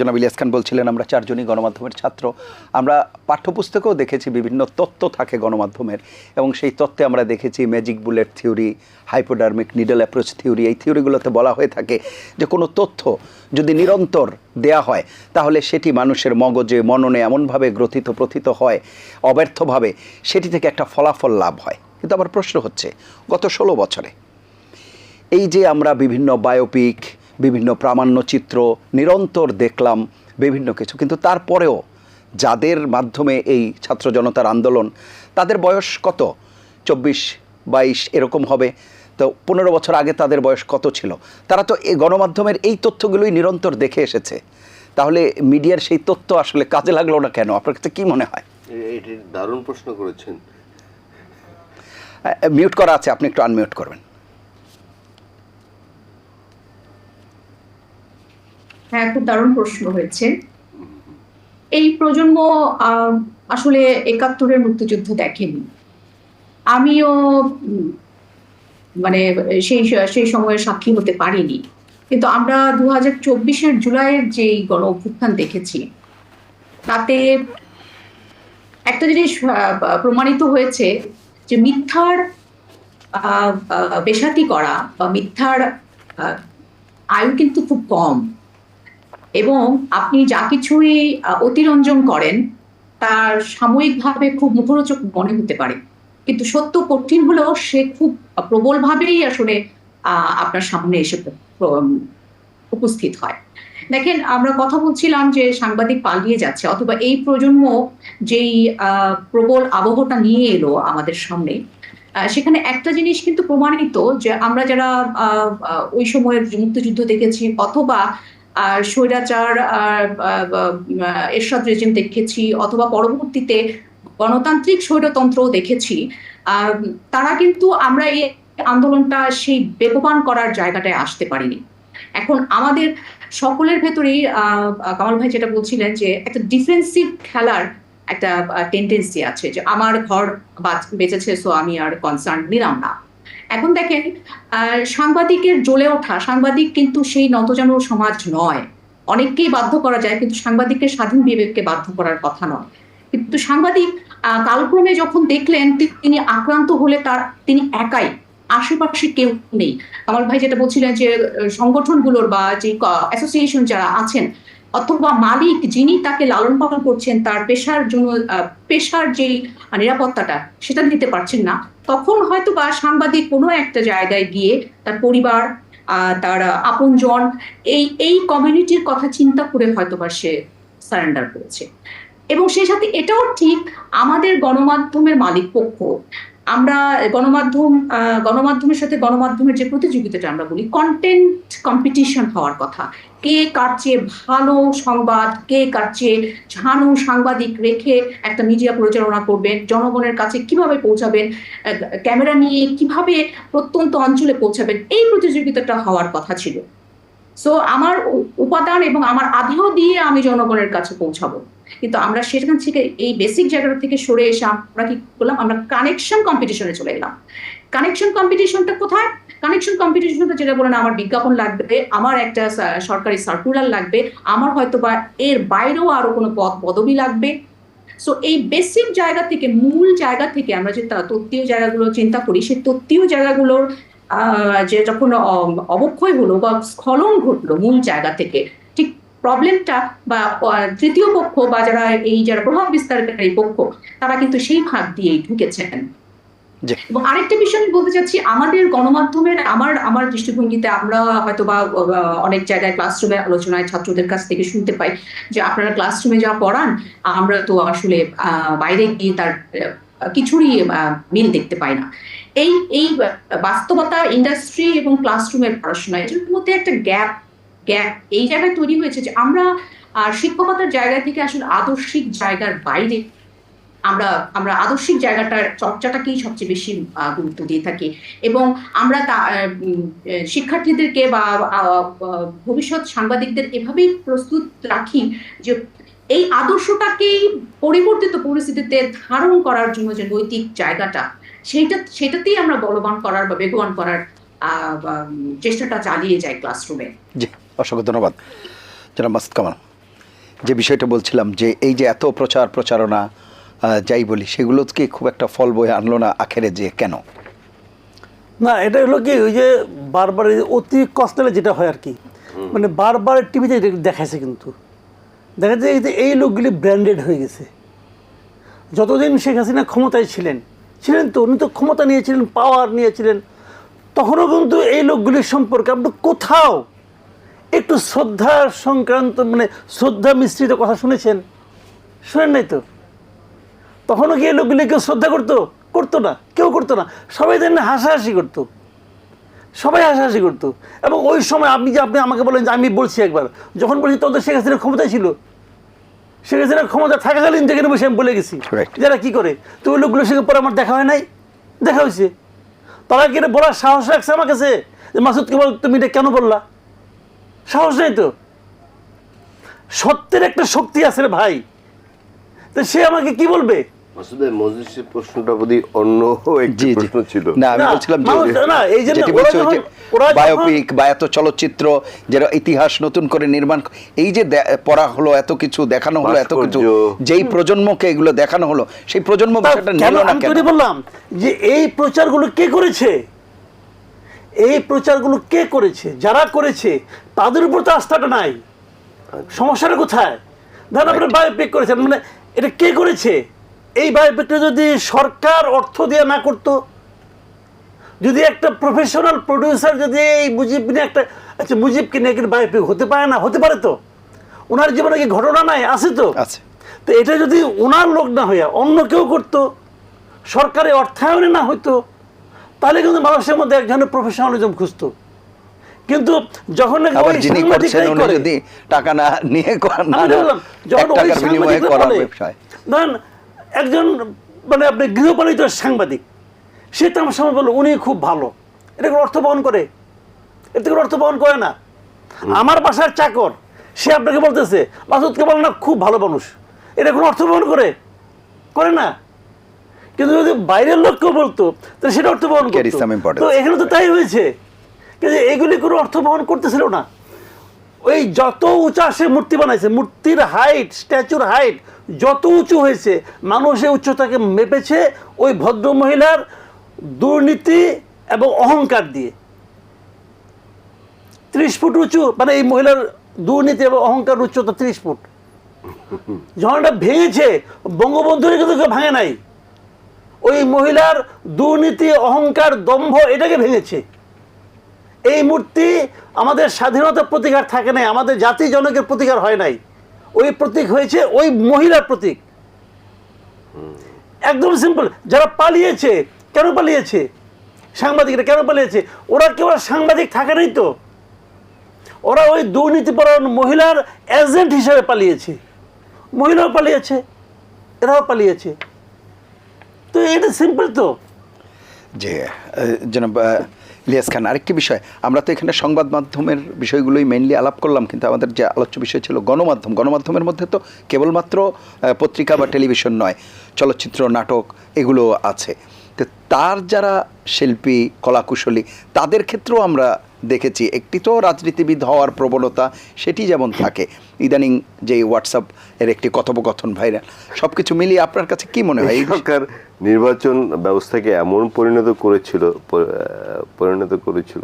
জনাব ইলিয়াস খান বলছিলেন, আমরা চারজনই গণমাধ্যমের ছাত্র। আমরা পাঠ্যপুস্তকেও দেখেছি বিভিন্ন তত্ত্ব থাকে গণমাধ্যমের এবং সেই তত্ত্বে আমরা দেখেছি magic bullet theory hypodermic needle approach theory এই থিওরিগুলোতে বলা হয়ে থাকে যে কোনো তথ্য যদি নিরন্তর দেয়া হয়, তাহলে সেটি মানুষের মগজে, মননে এমনভাবে গ্রথিত, প্রথিত হয়, অব্যর্থভাবে সেটি থেকে একটা ফলাফল লাভ হয়। কিন্তু আমার প্রশ্ন হচ্ছে, গত ষোলো বছরে এই যে আমরা বিভিন্ন বায়োপিক বিভিন্ন প্রামাণ্য চিত্র নিরন্তর দেখলাম বিভিন্ন কিছু। কিন্তু তারপরেও যাদের মাধ্যমে এই ছাত্র জনতার আন্দোলন তাদের বয়স কত? চব্বিশ বাইশ এরকম হবে। তো পনেরো বছর আগে তাদের বয়স কত ছিল? তারা তো এই গণমাধ্যমের এই তথ্যগুলোই নিরন্তর দেখে এসেছে। তাহলে মিডিয়ার সেই তথ্য আসলে কাজে লাগল না কেন? আপনার কাছে কী মনে হয়? দারুণ প্রশ্ন করেছেন। মিউট করা আছে আপনি একটু আনমিউট করবেন। হ্যাঁ খুব দারুণ প্রশ্ন হয়েছে। এই প্রজন্ম আসলে একাত্তরের মুক্তিযুদ্ধ দেখেনি। আমিও মানে সেই সেই সময়ের সাক্ষী হতে পারিনি। কিন্তু আমরা দু হাজার চব্বিশের জুলাইয়ের যেই গণ অভ্যুত্থান দেখেছি, তাতে একটা জিনিস প্রমাণিত হয়েছে যে মিথ্যার বেসাতি করা বা মিথ্যার আয়ু কিন্তু খুব কম। এবং আপনি যা কিছুই অতিরঞ্জন করেন, তার সাময়িকভাবে খুব মুখরোচক মনে হতে পারে। কিন্তু সত্য কঠিন হলেও সে খুব প্রবলভাবেই আসলে আপনার সামনে এসে উপস্থিত হয়। দেখেন, আমরা কথা বলছিলাম যে সাংবাদিক পালিয়ে যাচ্ছে, অথবা এই প্রজন্ম যেই প্রবল আবহটা নিয়ে এলো আমাদের সামনে সেখানে একটা জিনিস কিন্তু প্রমাণিত যে আমরা যারা ওই সময়ের মুক্তিযুদ্ধ দেখেছি, অথবা আর স্বৈরাচার এরশাদ রেজিম দেখেছি অথবা পরবর্তীতে গণতান্ত্রিক স্বৈরতন্ত্রও দেখেছি। তারা কিন্তু আমরা এই আন্দোলনটা সেই বেগবান করার জায়গাটায় আসতে পারিনি। এখন আমাদের সকলের ভেতরেই কামাল ভাই যেটা বলছিলেন যে একটা ডিফেন্সিভ খেলার একটা টেন্ডেন্সি আছে যে আমার ঘর বাঁচ- বেঁচেছে সো আমি আর কনসার্ন নিলাম না। এখন দেখেন সাংবাদিকের জ্বলে ওঠা, সাংবাদিক কিন্তু সেই নতজানু সমাজ নয়। অনেককেই বাধ্য করা যায়, কিন্তু সাংবাদিকের স্বাধীন বিবেককে বাধ্য করার কথা নয়। কিন্তু সাংবাদিক কালক্রমে যখন দেখলেন তিনি আক্রান্ত হলে তার, তিনি একাই, আশেপাশে কেউ নেই। কামাল ভাই যেটা বলছিলেন যে সংগঠনগুলোর বা যে অ্যাসোসিয়েশন যারা আছেন অথবা মালিক যিনি তাকে লালন পালন করছেন, তার পেশার জন্য পেশার যেই নিরাপত্তাটা, সেটা দিতে পারছেন না। তখন হয়তো বা সাংবাদিক কোনো একটা জায়গায় গিয়ে তার পরিবার তার আপনজন, এই এই কমিউনিটির কথা চিন্তা করে হয়তো বা সে সারেন্ডার করেছে। এবং সেই সাথে এটাও ঠিক আমাদের গণমাধ্যমের মালিক পক্ষ আমরা গণমাধ্যম গণমাধ্যমের সাথে গণমাধ্যমের যে প্রতিযোগিতাটা আমরা বলি কন্টেন্ট কম্পিটিশন হওয়ার কথা। কে কার চেয়ে ভালো সংবাদ, কে কার চেয়ে ঝানু সাংবাদিক রেখে একটা মিডিয়া পরিচালনা করবেন, জনগণের কাছে কীভাবে পৌঁছাবেন ক্যামেরা নিয়ে কীভাবে প্রত্যন্ত অঞ্চলে পৌঁছাবেন, এই প্রতিযোগিতাটা হওয়ার কথা ছিল। সো আমার উপাদান এবং আমার আধাও দিয়ে আমি জনগণের কাছে পৌঁছাবো। কিন্তু আমরা সেখান থেকে এই বেসিক জায়গাটা থেকে সরে এসে আমরা কি করলাম? আমরা কানেকশন কম্পিটিশনে চলে এলাম। কানেকশন কম্পিটিশনটা কোথায়? কানেকশন কম্পিটিশনটা যেটা বলেন আমার বিজ্ঞাপন লাগবে, আমার একটা সরকারি সার্কুলার লাগবে, আমার হয়তো বা এর বাইরেও আরও কোনো পদ, পদবি লাগবে। সো এই বেসিক জায়গা থেকে, মূল জায়গা থেকে আমরা যে তত্ত্বীয় জায়গাগুলো চিন্তা করি, সেই তত্ত্বীয় জায়গাগুলোর যে যখন অবক্ষয় হলো বা স্খলন ঘটলো মূল জায়গা থেকে প্রবলেমটা বা তৃতীয় পক্ষ বা যারা এই যারা প্রভাব বিস্তারকারী পক্ষ তারা কিন্তু সেই ভাগ দিয়েই ঢুকেছেন। এবং আরেকটা বিষয় আমি বলতে চাচ্ছি আমাদের গণমাধ্যমের আমার আমার দৃষ্টিভঙ্গিতে আমরা হয়তো বা অনেক জায়গায় ক্লাসরুমে আলোচনায় ছাত্রদের কাছ থেকে শুনতে পাই যে আপনারা ক্লাসরুমে যা পড়ান আমরা তো আসলে আহ, বাইরে গিয়ে তার কিছুরই মিল দেখতে পাই না এই এই বাস্তবতা ইন্ডাস্ট্রি এবং ক্লাসরুমের পড়াশোনা এটার মধ্যে একটা গ্যাপ গ্যাপ এই জায়গায় তৈরি হয়েছে যে আমরা শিক্ষকতার জায়গা থেকে আসলে আদর্শিক জায়গার বাইরে আমরা আমরা আদর্শিক জায়গাটার চর্চাটাকেই সবচেয়ে বেশি গুরুত্ব দিয়ে থাকি। এবং আমরা তা শিক্ষার্থীদেরকে বা ভবিষ্যৎ সাংবাদিকদের এভাবেই প্রস্তুত রাখি যে এই আদর্শটাকেই পরিবর্তিত পরিস্থিতিতে ধারণ করার জন্য যে নৈতিক জায়গাটা, সেইটা সেটাতেই আমরা বলবান করার বা বেগবান করার চেষ্টাটা চালিয়ে যাই ক্লাসরুমে অসংখ্য ধন্যবাদ। জনাব মাসুদ কামাল যে বিষয়টা বলছিলাম যে এই যে এত প্রচার প্রচারণা যাই বলি সেগুলো কি খুব একটা ফল বয়ে আনলো না আখেরে যে কেন? না এটা হলো কি ওই যে বারবার অতি কষ্টে যেটা হয় আর কি মানে বারবার টিভিতে দেখাইছে কিন্তু। দেখা যায় যে এই লোকগুলি ব্র্যান্ডেড হয়ে গেছে। যতদিন শেখ হাসিনা ক্ষমতায় ছিলেন ছিলেন তো উনি তো ক্ষমতা নিয়েছিলেন পাওয়ার নিয়েছিলেন তখনও কিন্তু এই লোকগুলির সম্পর্কে আপনি কোথাও একটু শ্রদ্ধা সংক্রান্ত মানে শ্রদ্ধা মিশ্রিত কথা শুনেছেন? শুনেন নাই তো? তখনও কি এই লোকগুলি কেউ শ্রদ্ধা করতো? করতো না কেউ করতো না। সবাই তাই হাসাহাসি করতো। সবাই হাসাহাসি করতো। এবং ওই সময় আপনি যে আপনি আমাকে বলেন যে আমি বলছি একবার যখন বলছি তোদের শেখ হাসিনা ক্ষমতায় ছিল। শেখ হাসিনা ক্ষমতা থাকাকালীন যেখানে বসে আমি বলে গেছি. যারা কি করে? তো ওই লোকগুলোর সঙ্গে পরে আমার দেখা হয় নাই। দেখা হয়েছে। তারা কি এটা বলার সাহস রাখছে আমার কাছে? যে মাসুদকে বল তুমি এটা কেন বললা? সাহস নেই তো। সত্যের একটা শক্তি আছে রে ভাই। তো সে আমাকে কি বলবে? প্রশ্নটা বোধহয় অন্য একটি জি জি। প্রশ্ন ছিল। না আমি বলছিলাম যে মানুষ- না, এই জন্য যেটি ওরা বলছো যে যখন- ওরা যখন- বায়োপিক বা এত চলচ্চিত্র যেটা ইতিহাস নতুন করে নির্মাণ এই যে পড়া হলো এত কিছু দেখানো হলো এত কিছু যেই প্রজন্মকে এগুলো দেখানো হলো সেই প্রজন্ম বিষয়টা নিল না কেন? বললাম যে এই প্রচারগুলো কে করেছে? এই প্রচারগুলো কে করেছে? যারা করেছে? তাদের উপর তো আস্থাটা নাই। সমস্যাটা কোথায়? ধরেন আপনি বায়োপিক করেছেন মানে এটা কে করেছে? এই বায়োপিকটা যদি সরকার অর্থ দিয়ে না করতো যদি একটা প্রফেশনাল প্রডিউসার যদি এই মুজিব নিয়ে একটা আচ্ছা মুজিবকে নিয়ে কিন্তু বায়োপিক হতে পারে না হতে পারে তো। ওনার জীবনে কি ঘটনা নাই? আছে তো। আছে। তো এটা যদি ওনার লোক না হইয়া অন্য কেউ করতো সরকারি অর্থায়নে না হইতো তাহলে কিন্তু মানুষের মধ্যে এক ধরনের প্রফেশনালিজম খুঁজতো। কিন্তু যখন নাকি ওই যিনি করছেন সাংবাদিকরাই উনি করে, যদি টাকা না নিয়ে কর- না যখন ওই সাংবাদিকরা করার ধরেন একজন মানে আপনি গৃহপালিত সাংবাদিক সে তো আমার সামনে বলল উনি খুব ভালো। এটা কোনো অর্থ বহন করে? এটা কোনো অর্থ বহন করে না। আমার বাসার চাকর সে আপনাকে বলতেছে মাসুদকে বলে না খুব ভালো মানুষ। এটা কোনো অর্থ বহন করে? করে না। কিন্তু যদি বাইরের লোক কেউ বলতো তাহলে সেটা অর্থ বহন importance. তো এখানে তো তাই হয়েছে। কিন্তু এগুলি কোনো অর্থ বহন করতেছিল না। ওই যত উঁচা সে মূর্তি বানাইছে, মূর্তির হাইট স্ট্যাচুর হাইট যত উঁচু হয়েছে, মানুষ এই উচ্চতাকে মেপেছে ওই ভদ্র মহিলার দুর্নীতি এবং অহংকার দিয়ে। ত্রিশ ফুট উঁচু মানে এই মহিলার দুর্নীতি এবং অহংকার উচ্চতা ত্রিশ ফুট। এটা ভেঙেছে, বঙ্গবন্ধুরে কিন্তু কেউ ভাঙে নাই। ওই মহিলার দুর্নীতি, অহংকার, দম্ভ এটাকে ভেঙেছে। এই মূর্তি আমাদের স্বাধীনতার প্রতিকার থাকে নাই আমাদের জাতি জনকের প্রতিকার হয় নাই। ওই প্রতীক হয়েছে ওই মহিলার প্রতীক। একদম সিম্পল যারা পালিয়েছে কেন পালিয়েছে? সাংবাদিকরা কেন পালিয়েছে? ওরা কেউ সাংবাদিক থাকে নাই তো। ওরা ওই দুর্নীতিপরণ মহিলার এজেন্ট হিসেবে পালিয়েছে। মহিলাও পালিয়েছে এরাও পালিয়েছে। তো এটা সিম্পল তো। আহ, জনাব ইলিয়াস খান, আরেকটি বিষয়, আমরা তো এখানে সংবাদ মাধ্যমের বিষয়গুলোই মেনলি আলাপ করলাম, কিন্তু আমাদের যে আলোচ্য বিষয় ছিল গণমাধ্যম, গণমাধ্যমের মধ্যে তো কেবলমাত্র পত্রিকা বা টেলিভিশন নয়, চলচ্চিত্র, নাটক এগুলো আছে। তো তার যারা শিল্পী, কলাকুশলী, তাদের ক্ষেত্রেও আমরা দেখেছি। একটি তো রাজনীতিবিদ হওয়ার প্রবণতা, সেটি যেমন থাকে। ইদানিং যে হোয়াটসঅ্যাপ এর একটি কথোপকথন ভাইরাল সব কিছু মিলিয়ে আপনার কাছে কি মনে হয়? সরকার নির্বাচন ব্যবস্থাকে এমন পরিণত করেছিল পরিণত করেছিল।